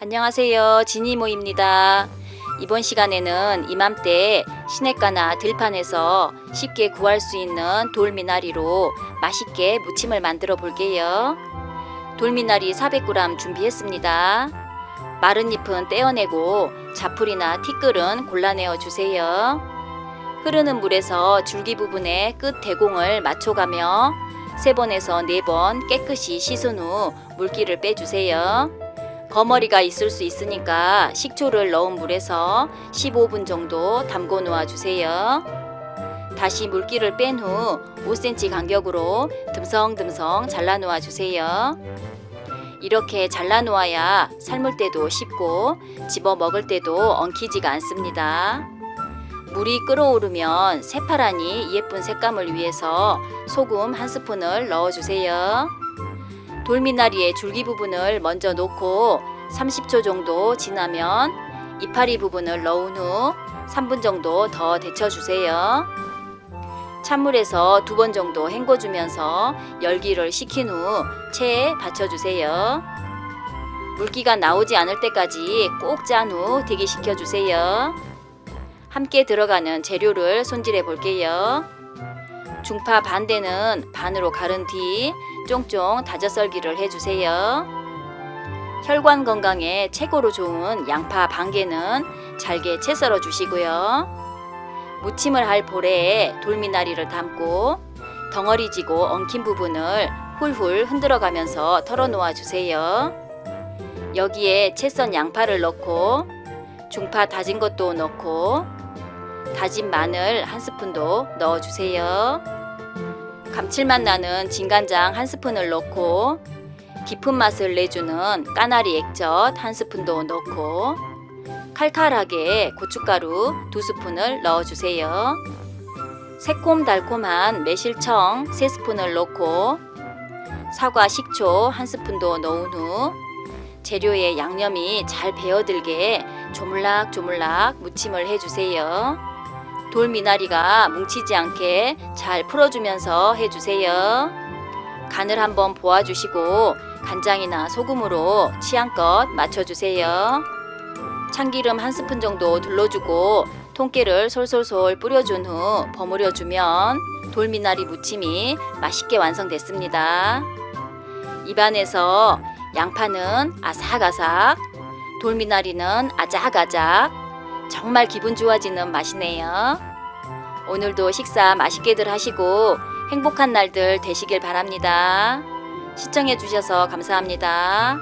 안녕하세요. 지니모입니다. 이번 시간에는 이맘때 시냇가나 들판에서 쉽게 구할 수 있는 돌미나리로 맛있게 무침을 만들어 볼게요. 돌미나리 400g 준비했습니다. 마른 잎은 떼어내고 자풀이나 티끌은 골라내어 주세요. 흐르는 물에서 줄기 부분에 끝 대공을 맞춰가며 3번에서 4번 깨끗이 씻은 후 물기를 빼주세요. 거머리가 있을 수 있으니까 식초를 넣은 물에서 15분 정도 담궈 놓아 주세요. 다시 물기를 뺀 후 5cm 간격으로 듬성듬성 잘라 놓아 주세요. 이렇게 잘라 놓아야 삶을 때도 쉽고 집어 먹을 때도 엉키지가 않습니다. 물이 끓어오르면 새파란이 예쁜 색감을 위해서 소금 한 스푼을 넣어 주세요. 돌미나리의 줄기 부분을 먼저 놓고 30초 정도 지나면 이파리 부분을 넣은 후 3분 정도 더 데쳐주세요. 찬물에서 두 번 정도 헹궈주면서 열기를 식힌 후 체에 받쳐주세요. 물기가 나오지 않을 때까지 꼭 짠 후 대기시켜 주세요. 함께 들어가는 재료를 손질해 볼게요. 중파 반대는 반으로 가른 뒤 쫑쫑 다져 썰기를 해주세요. 혈관 건강에 최고로 좋은 양파 반 개는 잘게 채 썰어 주시고요. 무침을 할 볼에 돌미나리를 담고 덩어리 지고 엉킨 부분을 훌훌 흔들어 가면서 털어 놓아 주세요. 여기에 채 썬 양파를 넣고 중파 다진 것도 넣고 다진 마늘 한 스푼도 넣어 주세요. 감칠맛 나는 진간장 한 스푼을 넣고 깊은 맛을 내주는 까나리 액젓 한 스푼도 넣고 칼칼하게 고춧가루 두 스푼을 넣어주세요. 새콤달콤한 매실청 세 스푼을 넣고 사과 식초 한 스푼도 넣은 후 재료에 양념이 잘 배어들게 조물락조물락 무침을 해주세요. 돌미나리가 뭉치지 않게 잘 풀어주면서 해주세요. 간을 한번 보아주시고 간장이나 소금으로 취향껏 맞춰주세요. 참기름 한 스푼 정도 둘러주고 통깨를 솔솔솔 뿌려준 후 버무려주면 돌미나리 무침이 맛있게 완성됐습니다. 입안에서 양파는 아삭아삭, 돌미나리는 아작아작, 정말 기분 좋아지는 맛이네요. 오늘도 식사 맛있게들 하시고 행복한 날들 되시길 바랍니다. 시청해 주셔서 감사합니다.